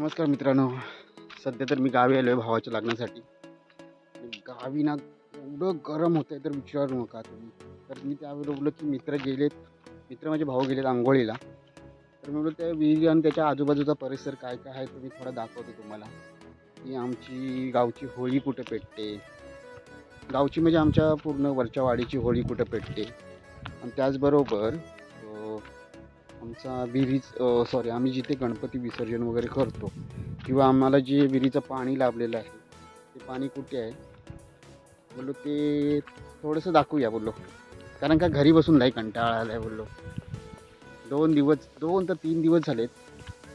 नमस्कार मित्रांनो. सध्या तर मी गावी आलो आहे भावाच्या लग्नासाठी. गावी ना एवढं गरम होतं आहे तर विचारू नका तुम्ही. तर मी त्यावेळी बोललो की मित्र गेलेत. मित्र माझे भाऊ गेलेत आंघोळीला. तर मी बोललो त्या विहिरी आणि त्याच्या आजूबाजूचा परिसर काय काय आहे तो मी थोडा दाखवतो तुम्हाला. की आमची गावची होळी कुठं पेटते? गावची म्हणजे आमच्या पूर्ण वरच्या वाडीची होळी कुठं पेटते? आणि त्याचबरोबर आमचा विहिरीच सॉरी आम्ही जिथे गणपती विसर्जन वगैरे करतो किंवा आम्हाला जे विहिरीचं पाणी लाभलेलं आहे ते पाणी कुठे आहे? बोललो ते थोडंसं दाखवूया बोललो. कारण का घरी बसून नाही कंटाळा आला आहे बोललो. दोन दिवस दोन तर तीन दिवस झालेत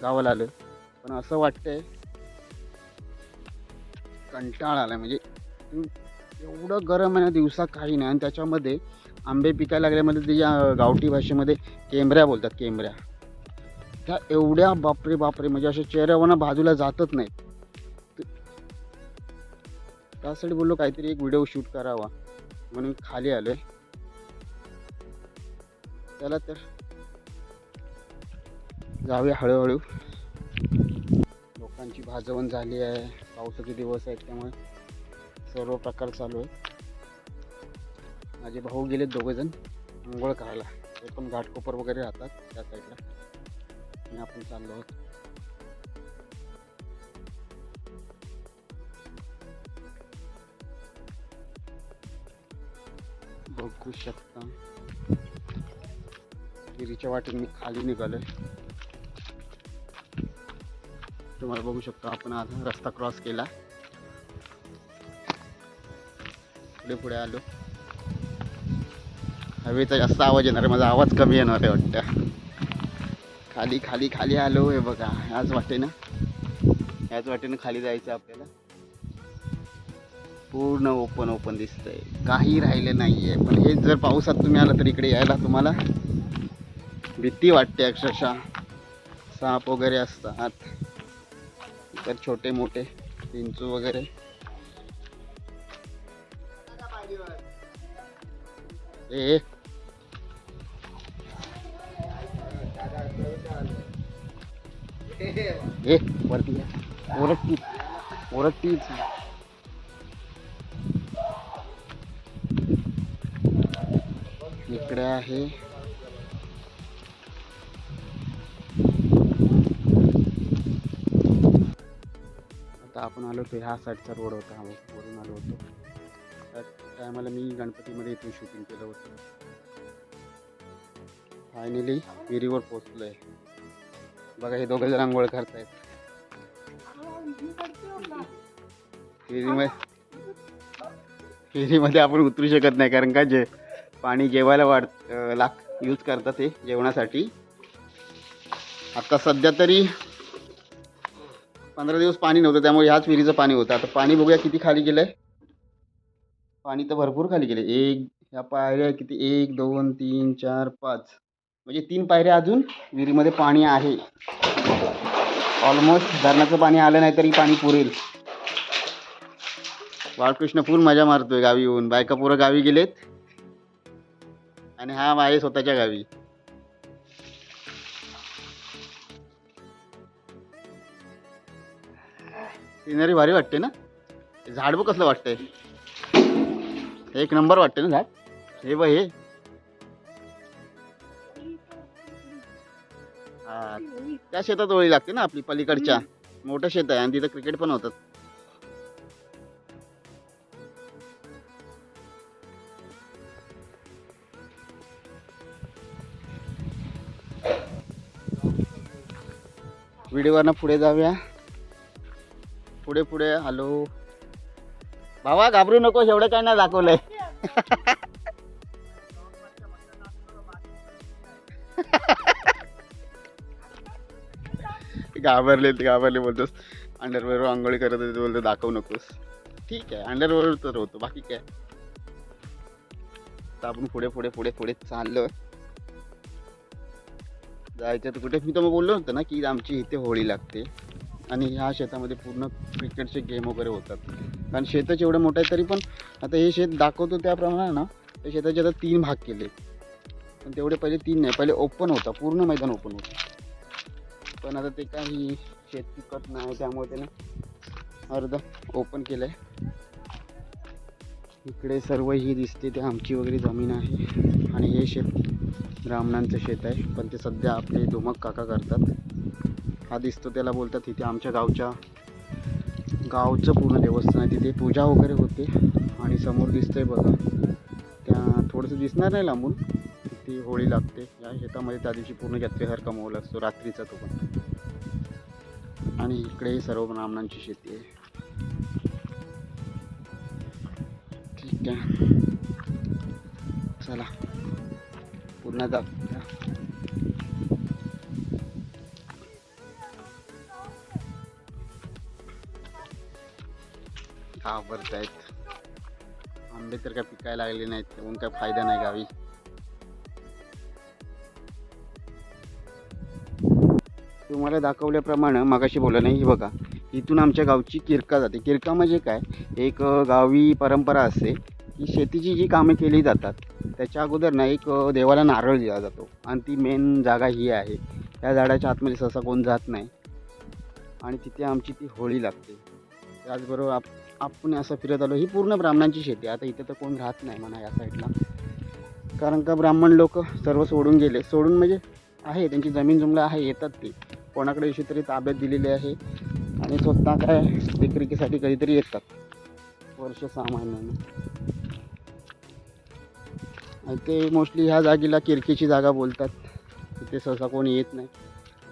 गावाला आलं पण असं वाटतंय कंटाळा आला म्हणजे एवढं गरम आहे ना दिवसा काही नाही. आणि त्याच्यामध्ये आंबे पिकायला लागल्यामध्ये ते या गावठी भाषेमध्ये केंबऱ्या बोलतात केंबऱ्या. त्या एवढ्या बापरे बापरे म्हणजे अशा चेहऱ्यावरना बाजूला जातच नाहीत. त्यासाठी बोललो काहीतरी एक व्हिडिओ शूट करावा. म्हणून खाली आलोय. त्याला तर. जाऊया हळूहळू. लोकांची भाजवण झाली आहे. पावसाचे दिवस आहेत त्यामुळे सर्व प्रकार चालू आहे माझे भाऊ गेले दोघेजण आंघोळ करायला. ते पण घाटकोपर वगैरे राहतात त्या साईडला आणि आपण चाललो आहोत. बघू शकता. गिरीच्या वाटेने मी खाली निघालोय. तुम्हाला बघू शकता आपण आज रस्ता क्रॉस केला. पुढे पुढे आलो. हवेचा जास्त आवाज येणार आहे. माझा आवाज कमी येणार आहे वाटतं. खाली खाली खाली आलो आहे बघा. ह्याच वाटेनं. ह्याच वाटेनं खाली जायचं आपल्याला. पूर्ण ओपन ओपन दिसतंय. काही राहिलं नाही आहे पण हे जर पावसात तुम्ही आला तर इकडे यायला तुम्हाला भीती वाटते अक्षरशः. साप वगैरे असतात. तर छोटे मोठे चिंचू वगैरे. ए ए. ए वरती या. ओरडती. ओरडतीच इकडे आहे. आता आपण आलो होतो ह्या साईडचा रोड होता. हा वरून आलो होतो. त्या टायमाला मी गणपतीमध्ये इथून शूटिंग केलं होतं. फायनली विहिरीवर पोचलो आहे बघा हे दोघं जण आंघोळ करतायत. विहिरीमध्ये विहिरीमध्ये आपण उतरू शकत नाही कारण का जे पाणी जेवायला वाढ लाग यूज करतात ते जेवणासाठी. आता सध्या तरी पंधरा दिवस पाणी नव्हतं त्यामुळे ह्याच विहिरीचं पाणी होतं. आता पाणी बघूया किती खाली गेलंय. पाणी तर भरपूर खाली गेले एक ह्या पायऱ्या किती? एक दोन तीन चार पाच. म्हणजे तीन पायऱ्या अजून विहिरीमध्ये पाणी आहे. ऑलमोस्ट धरणाचं पाणी आलं नाही तरी पाणी पुरेल. बाळकृष्ण फुल मजा मारतोय गावी येऊन. बायका पोरं गावी गेलेत. आणि हा आहे स्वतःच्या गावी. सिनरी भारी वाटते ना? हे झाड बघ कसलं वाटतंय. एक नंबर वाटते ना झाड? हे बघ हे. त्या शेतात ओळी लागते ना आपली पलीकडच्या. मोठं शेत आहे आणि तिथं क्रिकेट पण होतात व्हिडिओवरनं पुढे जाऊया. पुढे पुढे. हॅलो. भावा घाबरू नको एवढं काय नाही दाखवलंय. घाबरले ते घाबरले बोलतोस. अंडरवेअर आंघोळी करत होते बोलतो दाखवू नकोस. ठीक आहे अंडरवेअर तर होतो बाकी काय? तर आपण पुढे पुढे पुढे पुढे चाललो जायचं तर कुठे? मी तर मग बोललो होतं ना की आमची इथे होळी लागते. आणि ह्या शेतामध्ये पूर्ण क्रिकेटचे गेम वगैरे होतात. कारण शेतच एवढं मोठं आहे तरी पण आता हे शेत दाखवतो त्याप्रमाणे ना त्या शेताचे आता तीन भाग केले पण तेवढे पहिले तीन नाही पहिले ओपन होता पूर्ण मैदान ओपन होतं. पण आता ते काही शेत पिकत नाही त्यामुळे त्याने अर्ध ओपन केलं आहे इकडे सर्व ही दिसते ते आमची वगैरे जमीन आहे. आणि हे शेत ब्राह्मणांचं शेत आहे पण ते सध्या आपले धुमक काका करतात. हा दिसतो त्याला बोलतात इथे आमच्या गावच्या गावचं पूर्ण देवस्थान आहे. तिथे पूजा वगैरे होते. आणि समोर दिसतंय बघा. त्या थोडंसं दिसणार नाही लांबून ती होळी लागते. या शेतामध्ये त्या दिवशी पूर्ण जत्रेसारखा माहोल असतो. रात्रीचा तो पण. आणि इकडे सर्व ब्राह्मणांची शेती आहे. ठीक आहे. चला. पुन्हा जात घाबरत आहेत आंबे तर काय पिकायला लागले नाहीत. म्हणून काय फायदा नाही गावी. तुम्हाला दाखवल्याप्रमाणे मागाशी बोललं नाही ही बघा. इथून आमच्या गावची किरका जाते. किरका म्हणजे काय? एक गावी परंपरा असते. की शेतीची जी कामे केली जातात त्याच्या अगोदर ना एक देवाला नारळ दिला जातो. आणि ती मेन जागा ही आहे. त्या झाडाच्या आतमध्ये सहसा कोण जात नाही. आणि तिथे आमची ती होळी लागते. त्याचबरोबर आप आपण असं फिरत आलो ही पूर्ण ब्राह्मणांची शेती आता इथे तर कोण राहत नाही म्हणा या साईडला. कारण का ब्राह्मण लोक सर्व सोडून गेले. सोडून म्हणजे आहे त्यांची जमीन जुमला आहे येतात ते. कोणाकडे अशी तरी ताब्यात दिलेली आहे आणि स्वतः काय देखरेखीसाठी कधीतरी येतात. वर्ष सहा महिन्यानं. ते मोस्टली ह्या जागेला किरकीची जागा बोलतात. तिथे सहसा कोणी येत नाही.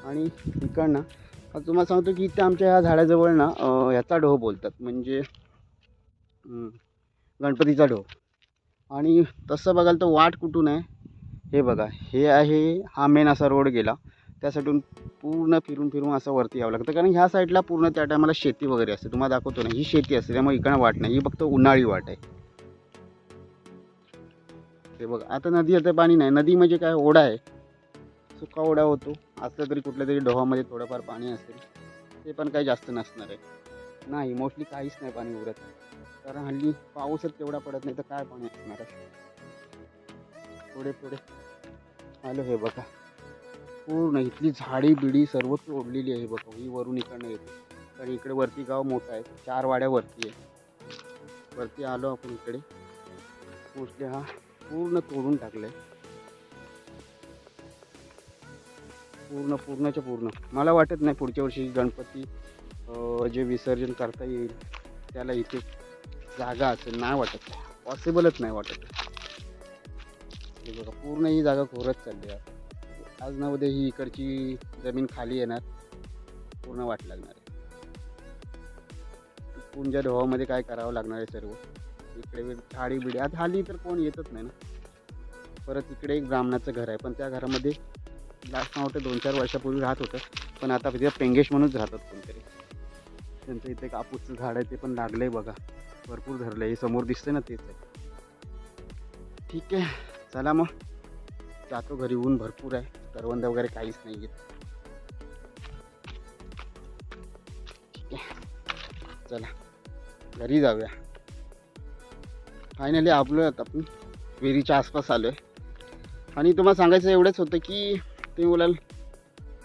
आणि इकडनं तुम्हाला सांगतो की इथे आमच्या ह्या झाडाजवळ ना ह्याचा डोह बोलतात. म्हणजे गणपतीचा डोह आणि तसं बघाल तर वाट कुठून आहे? हे बघा हे आहे हा मेन असा रोड गेला. त्यासाठून पूर्ण फिरून फिरून असं वरती यावं लागतं. कारण ह्या साईडला पूर्ण त्या टायमाला शेती वगैरे असते. तुम्हाला दाखवतो ना ही शेती असते त्यामुळे इकडं वाट नाही. ही फक्त उन्हाळी वाट आहे. ते बघा आता नदी आता पाणी नाही. नदी म्हणजे काय? ओढा आहे. सुका ओढा होतो. असलं तरी कुठल्या तरी डोहामध्ये थोडंफार पाणी असेल ते पण काही जास्त नसणार आहे. नाही मोस्टली काहीच नाही पाणी उरत. कारण हल्ली पाऊसच तेवढा पडत नाही तर काय पाणी असणार आहे? थोडे थोडे. आलो हे बघा. पूर्ण इथली झाडी बिडी सर्व तोडलेली आहे बघा ही वरून इकडनं येते. कारण इकडे वरती गाव मोठं आहे चार वाड्यावरती आहे. वरती आलो आपण इकडे. मोस्टली हा पूर्ण तोडून टाकलं आहे पूर्ण पूर्णच्या पूर्ण. मला वाटत नाही पुढच्या वर्षी गणपती जे विसर्जन करता येईल त्याला इथे जागा असेल नाही वाटत. पॉसिबलच नाही वाटत. हे बघा पूर्ण ही जागा खोरत चालली आहे. आज ना उद्या ही इकडची जमीन खाली येणार. पूर्ण वाट लागणार आहे. पुंजा ढोवामध्ये काय करावं लागणार आहे सर्व? इकडे झाडी बिडी आता हाली तर कोण येतच नाही ना. परत इकडे एक ब्राह्मणाचं घर आहे. पण त्या घरामध्ये लास्ट नव्हतं दोन चार वर्षापूर्वी राहत होतं. पण आता तिथे पेंगेश म्हणूनच राहतात कोणतरी. त्यांचं इथे कापूसचं झाड आहे ते पण लागलं आहे बघा. भरपूर धरलं आहे हे समोर दिसतंय ना तेच आहे. ठीक आहे. चला मग. जातो घरी. ऊन भरपूर आहे. करवंद वगैरे काहीच नाही आहेत ठीक आहे. चला घरी जाऊया. फायनली आपलो आता आपण. विहिरीच्या आसपास आलो आहे आणि तुम्हाला सांगायचं एवढंच होतं की तुम्ही बोलाल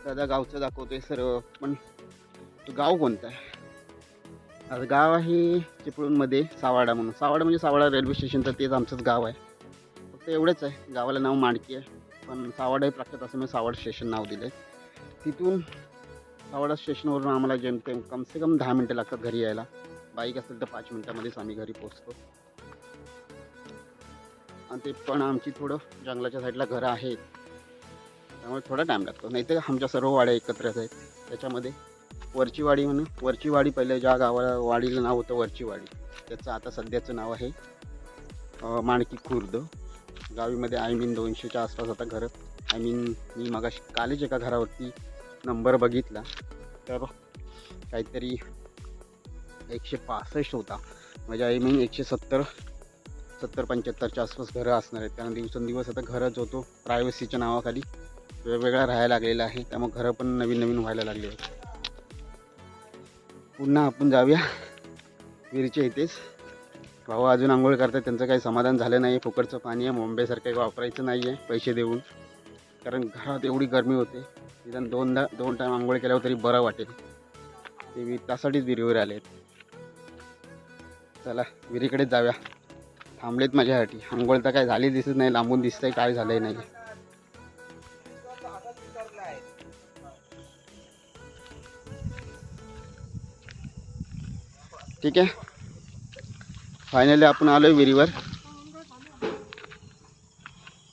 दादा गावचं दाखवतोय सर्व पण तो गाव कोणतं आहे? आता गाव आहे चिपळूणमध्ये सावाडा म्हणून. सावाडा म्हणजे सावाडा रेल्वे स्टेशनचं तेच आमचंच गाव आहे. फक्त एवढंच आहे. गावाला नाव मांडकी आहे. पण सावाडा हे प्रख्यात असं मी सावड स्टेशन नाव दिलं आहे तिथून सावडा स्टेशनवरून आम्हाला जेमतेम कमसे कम दहा मिनटं लागतात घरी यायला. बाईक असेल तर पाच मिनटामध्येच आम्ही घरी पोचतो आणि ते पण आमची थोडं जंगलाच्या साईडला घरं आहेत. त्यामुळे थोडा टाईम लागतो. नाही तर आमच्या सर्व वाड्या एकत्रच आहेत. त्याच्यामध्ये वरची वाडी म्हणून वरची वाडी पहिले ज्या गावाला वाडीला नाव होतं वरची वाडी त्याचं आता सध्याचं नाव आहे माणकी खुर्द. गावीमध्ये आय मीन दोनशेच्या आसपास आता घरं. आय मीन मी मगाशी कालच एका घरावरती नंबर बघितला. तर काहीतरी एकशे पासष्ट होता. म्हणजे आय मीन एकशे सत्तर सत्तर पंच्याहत्तरच्या आसपास घरं असणार आहेत. कारण दिवसेंदिवस आता घरं जो तो प्रायव्हसीच्या नावाखाली वेगवेगळा राहायला लागलेला आहे. त्यामुळे घरं पण नवीन नवीन व्हायला लागले आहेत. पुन्हा आपण जाऊया. विरच्या इथेच. भाऊ अजून आंघोळ करतात त्यांचं काही समाधान झालं नाही फुकटचं पाणी आहे मुंबईसारखं काही वापरायचं नाही आहे पैसे देऊन. कारण घरात एवढी गरमी होते निदान दोनदा दोन टाईम आंघोळ केल्यावर तरी बरं वाटेल. ते मी त्यासाठीच विहिरीवर आले चला विहिरीकडेच जाऊया. थांबलेत माझ्यासाठी. आंघोळ तर काय झाली दिसत नाही लांबून दिसतंय काय झालंय नाही. ठीक आहे? फायनली आपण आलो आहे विहिरीवर.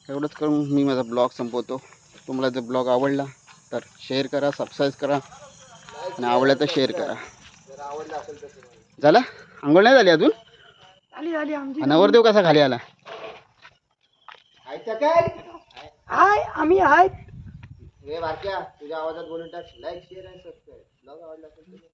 एवढंच करून मी माझा ब्लॉग संपवतो. तुम्हाला जर ब्लॉग आवडला तर शेअर करा सबस्क्राईब करा. आणि आवडला तर शेअर करा. झाला? आंघोळ नाही झाली अजून? आली आली आमची. नवरदेव कसा खाली आला? हाय आम्ही आहेत हे बारक्या तुझ्या आवाजात बोलून टाक. लाईक शेअर आणि सबस्क्राईब ब्लॉग आवडला असेल तर.